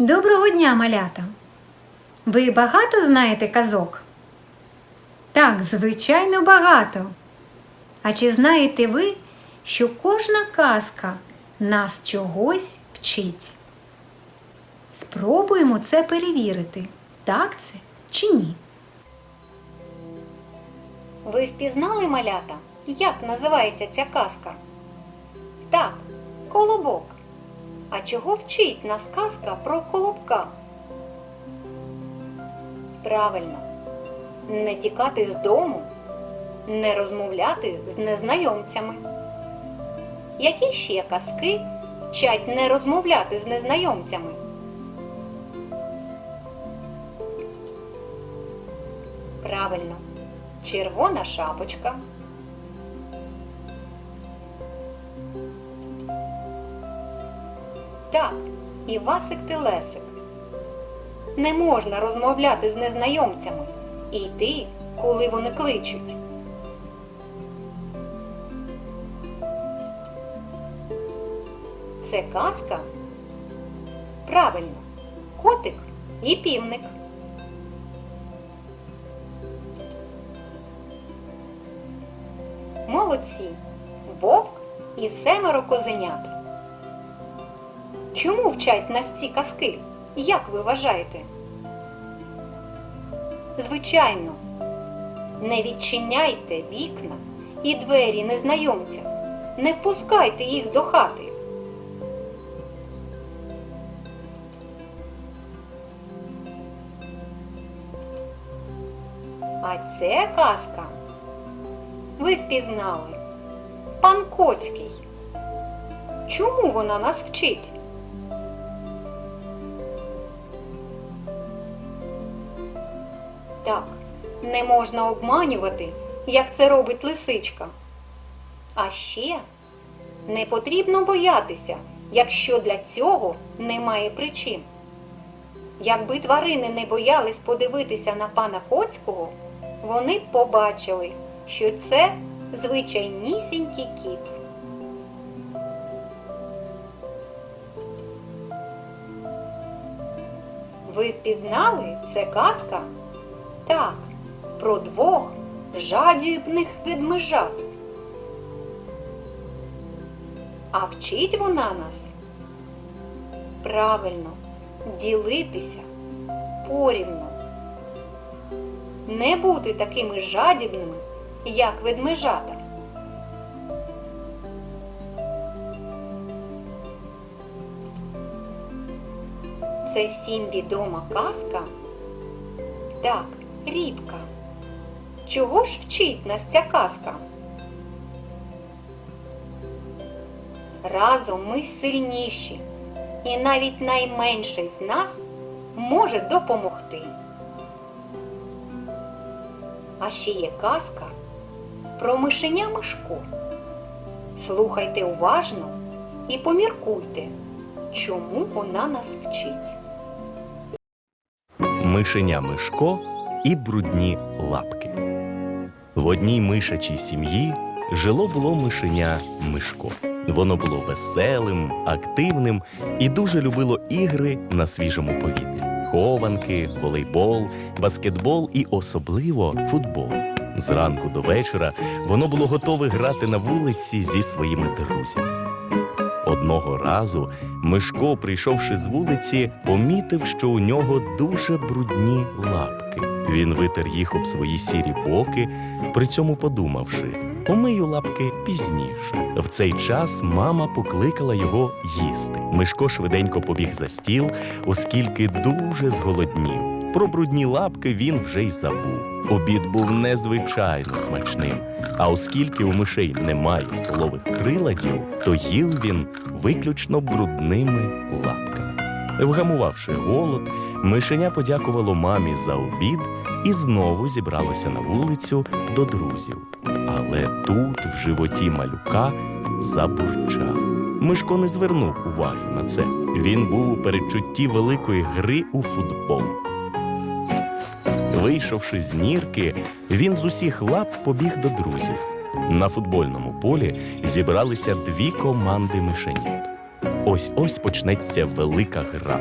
Доброго дня, малята! Ви багато знаєте казок? Так, звичайно, багато. А чи знаєте ви, що кожна казка нас чогось вчить? Спробуємо це перевірити, так це чи ні. Ви впізнали малята, як називається ця казка? Так, колобок. А чого вчить нас казка про колобка? Правильно, не тікати з дому, не розмовляти з незнайомцями. Які ще казки вчать не розмовляти з незнайомцями? Правильно, червона шапочка. Так, і Васик Телесик. Не можна розмовляти з незнайомцями і йти, коли вони кличуть. Це казка? Правильно, котик і півник. Молодці, вовк і семеро козенят. Чому вчать нас ці казки? Як ви вважаєте? Звичайно, не відчиняйте вікна і двері незнайомцям, не впускайте їх до хати. А це казка. Ви впізнали. Пан Коцький. Чому вона нас вчить? Так, не можна обманювати, як це робить лисичка. А ще не потрібно боятися, якщо для цього немає причин. Якби тварини не боялись подивитися на пана Коцького, вони б побачили, що це звичайнісінький кіт. Ви впізнали це казка? Так, про двох жадібних ведмежат. А вчить вона нас правильно ділитися порівну. Не бути такими жадібними, як ведмежата. Це всім відома казка? Так, рібка. Чого ж вчить нас ця казка? Разом ми сильніші, і навіть найменший з нас може допомогти. А ще є казка про мишеня Мишко. Слухайте уважно і поміркуйте, чому вона нас вчить. Мишеня Мишко і брудні лапки. В одній мишачій сім'ї жило було мишеня Мишко. Воно було веселим, активним і дуже любило ігри на свіжому повітрі: хованки, волейбол, баскетбол і особливо футбол. Зранку до вечора воно було готове грати на вулиці зі своїми друзями. Одного разу Мишко, прийшовши з вулиці, помітив, що у нього дуже брудні лапки. Він витер їх об свої сірі боки, при цьому подумавши, помию лапки пізніше. В цей час мама покликала його їсти. Мишко швиденько побіг за стіл, оскільки дуже зголоднів. Про брудні лапки він вже й забув. Обід був незвичайно смачним. А оскільки у мишей немає столових приладів, то їв він виключно брудними лапками. Вгамувавши голод, мишеня подякувало мамі за обід і знову зібралося на вулицю до друзів. Але тут в животі малюка забурчав. Мишко не звернув уваги на це. Він був у передчутті великої гри у футбол. Вийшовши з нірки, він з усіх лап побіг до друзів. На футбольному полі зібралися дві команди мишенят. Ось ось почнеться велика гра.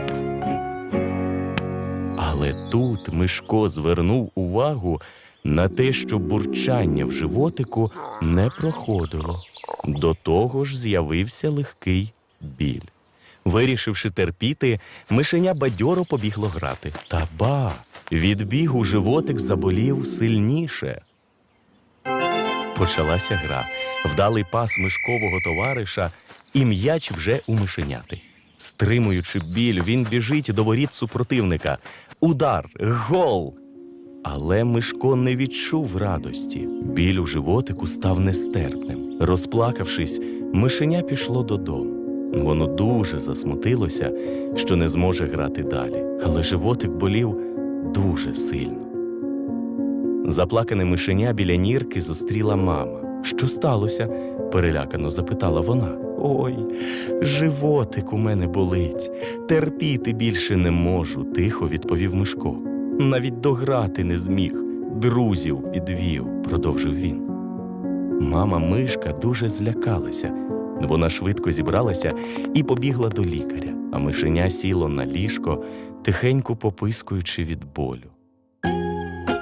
Але тут Мишко звернув увагу на те, що бурчання в животику не проходило. До того ж з'явився легкий біль. Вирішивши терпіти, мишеня бадьоро побігло грати. Та ба! Від бігу животик заболів сильніше. Почалася гра. Вдалий пас мишкового товариша, і м'яч вже у мишеняти. Стримуючи біль, він біжить до воріт супротивника. Удар, гол! Але Мишко не відчув радості. Біль у животику став нестерпним. Розплакавшись, мишеня пішло додому. Воно дуже засмутилося, що не зможе грати далі, але животик болів дуже сильно. Заплакане мишеня біля нірки зустріла мама. Що сталося? перелякано запитала вона. Ой, животик у мене болить. Терпіти більше не можу, тихо відповів Мишко. Навіть дограти не зміг, друзів підвів, продовжив він. Мама мишка дуже злякалася. Вона швидко зібралася і побігла до лікаря, а мишеня сіло на ліжко, тихенько попискуючи від болю.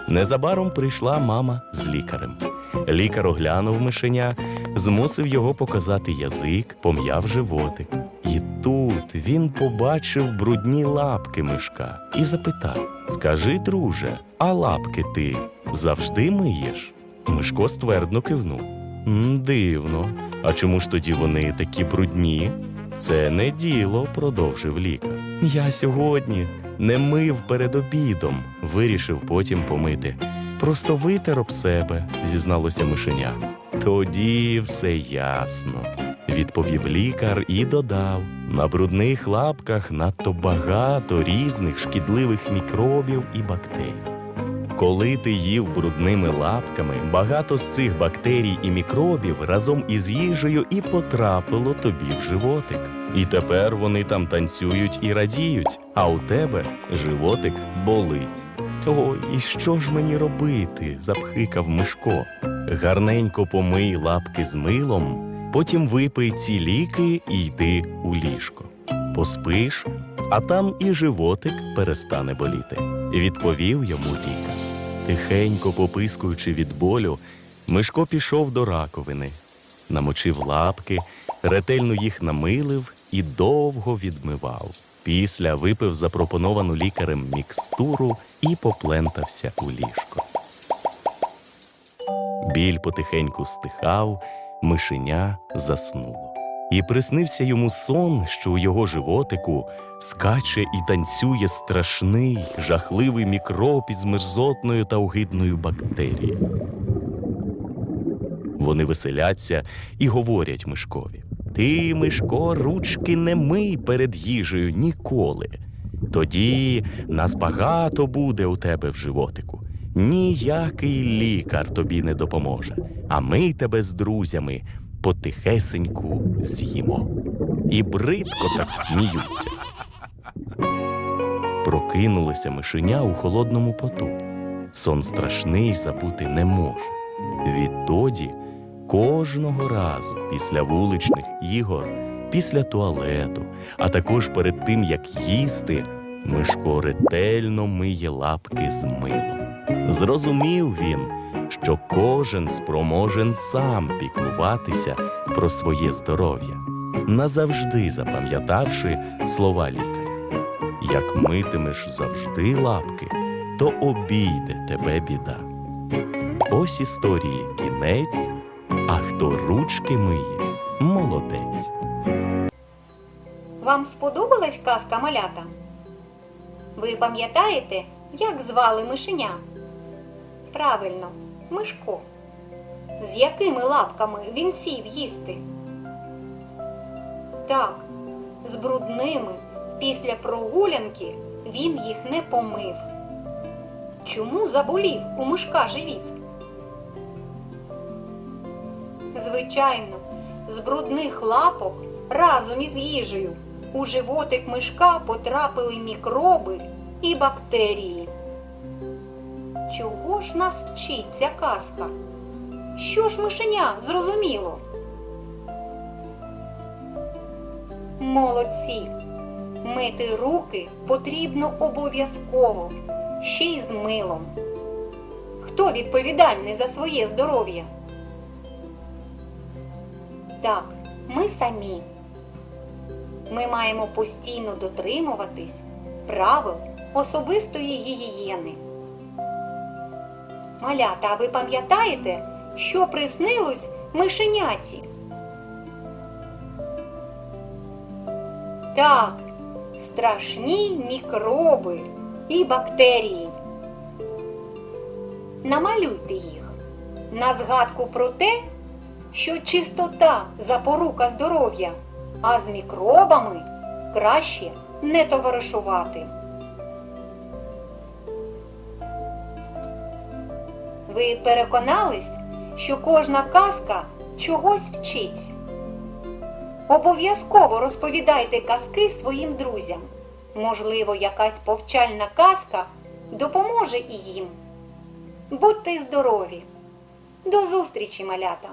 Незабаром прийшла мама з лікарем. Лікар оглянув мишеня, змусив його показати язик, пом'яв животик. І тут він побачив брудні лапки мишка і запитав: Скажи, друже, а лапки ти завжди миєш? Мишко ствердно кивнув. «М, Дивно. А чому ж тоді вони такі брудні? Це не діло, продовжив лікар. Я сьогодні не мив перед обідом, вирішив потім помити. Просто витер об себе, зізналося мишеня. Тоді все ясно, відповів лікар і додав: на брудних лапках надто багато різних шкідливих мікробів і бактерій. Коли ти їв брудними лапками, багато з цих бактерій і мікробів разом із їжею і потрапило тобі в животик. І тепер вони там танцюють і радіють, а у тебе животик болить. Ой, і що ж мені робити? запхикав Мишко. Гарненько помий лапки з милом, потім випий ці ліки і йди у ліжко. Поспиш, а там і животик перестане боліти, відповів йому лікар. Тихенько попискуючи від болю, Мишко пішов до раковини, намочив лапки, ретельно їх намилив і довго відмивав. Після випив запропоновану лікарем мікстуру і поплентався у ліжко. Біль потихеньку стихав, мишеня заснуло. І приснився йому сон, що у його животику скаче і танцює страшний, жахливий мікроб із мерзотною та огидною бактерією. Вони веселяться і говорять Мишкові: Ти, Мишко, ручки не мий перед їжею ніколи. Тоді нас багато буде у тебе в животику. Ніякий лікар тобі не допоможе, а ми тебе з друзями потихесеньку з'їмо. І бридко так сміються. Прокинулися мишеня у холодному поту. Сон страшний забути не може. Відтоді кожного разу після вуличних ігор, після туалету, а також перед тим, як їсти, Мишко ретельно миє лапки з милом. Зрозумів він, що кожен спроможен сам піклуватися про своє здоров'я, назавжди запам'ятавши слова лікаря. Як митимеш завжди лапки, то обійде тебе біда. Ось історії кінець, а хто ручки миє, молодець. Вам сподобалась казка малята? Ви пам'ятаєте, як звали мишеня? Правильно, Мишко. З якими лапками він сів їсти? Так, з брудними. Після прогулянки він їх не помив. Чому заболів у мишка живіт? Звичайно, з брудних лапок разом із їжею у животик мишка потрапили мікроби і бактерії. Чого ж нас вчить ця казка? Що ж мишеня зрозуміло? Молодці! Мити руки потрібно обов'язково, ще й з милом. Хто відповідальний за своє здоров'я? Так, ми самі. Ми маємо постійно дотримуватись правил особистої гігієни. Малята, а ви пам'ятаєте, що приснилось мишеняті? Так, страшні мікроби і бактерії. Намалюйте їх на згадку про те, що чистота запорука здоров'я, а з мікробами краще не товаришувати. Ви переконались, що кожна казка чогось вчить. Обов'язково розповідайте казки своїм друзям. Можливо, якась повчальна казка допоможе і їм. Будьте здорові! До зустрічі, малята!